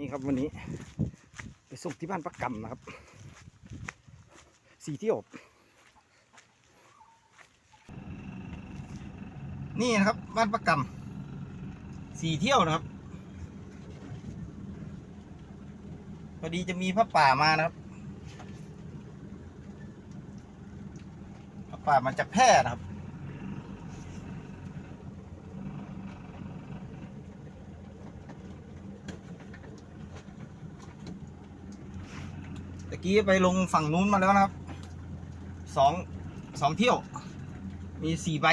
นี่ครับวันนี้ ไปส่งที่บ้านประกำนะครับสีเที่ยวนี่นะครับบ้านประกำสีเที่ยวนะครับพอดีจะมีพระป่ามานะครับพระป่ามาจากแพร่นะครับ ตะกี้ไปลงฝั่งนู้นมาแล้วนะครับสองสองเที่ยว มีสี่ใบ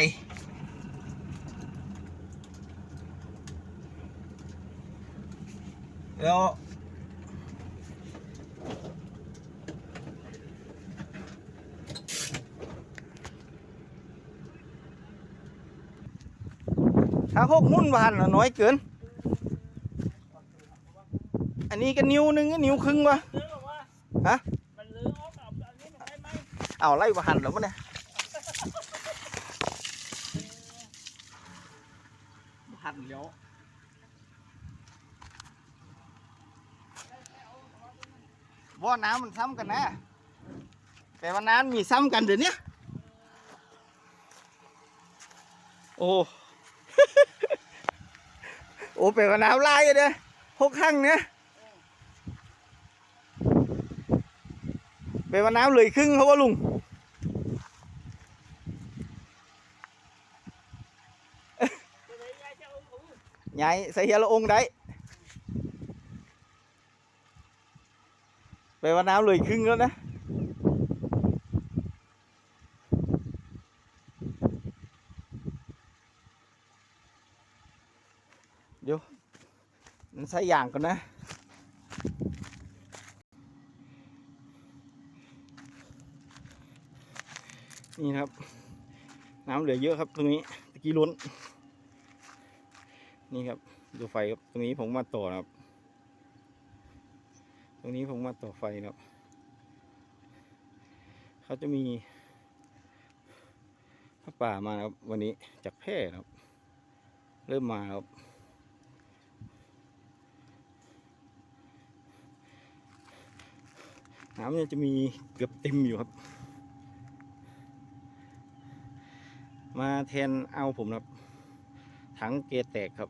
แล้วถ้าหกหุ้นบานน้อยเกิน อันนี้ก็นิ้วหนึงก็นิ้วครึ่งวะ ฮะมันลื้อออกเอาอันนี้มันได้ไหมเอาไล่บหันแล้วมั้งเนี่ยหันเลี้ยวว่าน้ำมันซ้ำกันนะแต่ว่าน้ำมีซ้ำกันเดี๋ยวนี้โอ้โอ้แปลว่าน้ำลายเด้อหกข้างเนี่ยแป ลว่าน้ำเลยครึ่งเขาว่าลุงจะเลยยายจะเอาถุงยายใส่เฮียละองค์ได้แปลว่าน้ำเลยครึ่งแล้วนะเดี๋ยวมันใส่อย่างก่อนนะ นี่นะครับ น้ำเหลือเยอะครับ ตรงนี้ตะกี้ล้น นี่ครับดูไฟครับตรงนี้ผมมาต่อนะครับ ตรงนี้ผมมาต่อไฟนะครับเขาจะมีพระป่ามาครับ วันนี้จากแพร่ครับ เริ่มมาครับน้ำเนี่ยจะมีเกือบเต็มอยู่ครับ มาแทนเอาผมครับ ถังเกแตกครับ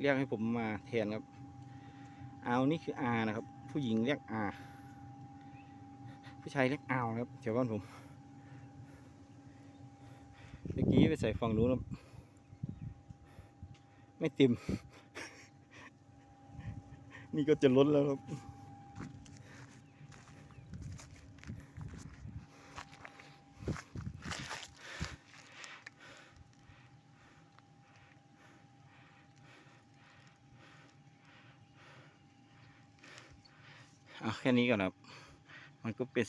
เรียกให้ผมมาแทนครับ เอานี่คืออานะครับ ผู้หญิงเรียกอาผู้ชายเรียกอาวนะครับแถวบ้านผมเมื่อกี้ไปใส่ฝั่งนู้นครับไม่ต็มนี่ก็จะล้นแล้วครับ เอาแค่นี้ก่อนครับ มันก็เป็น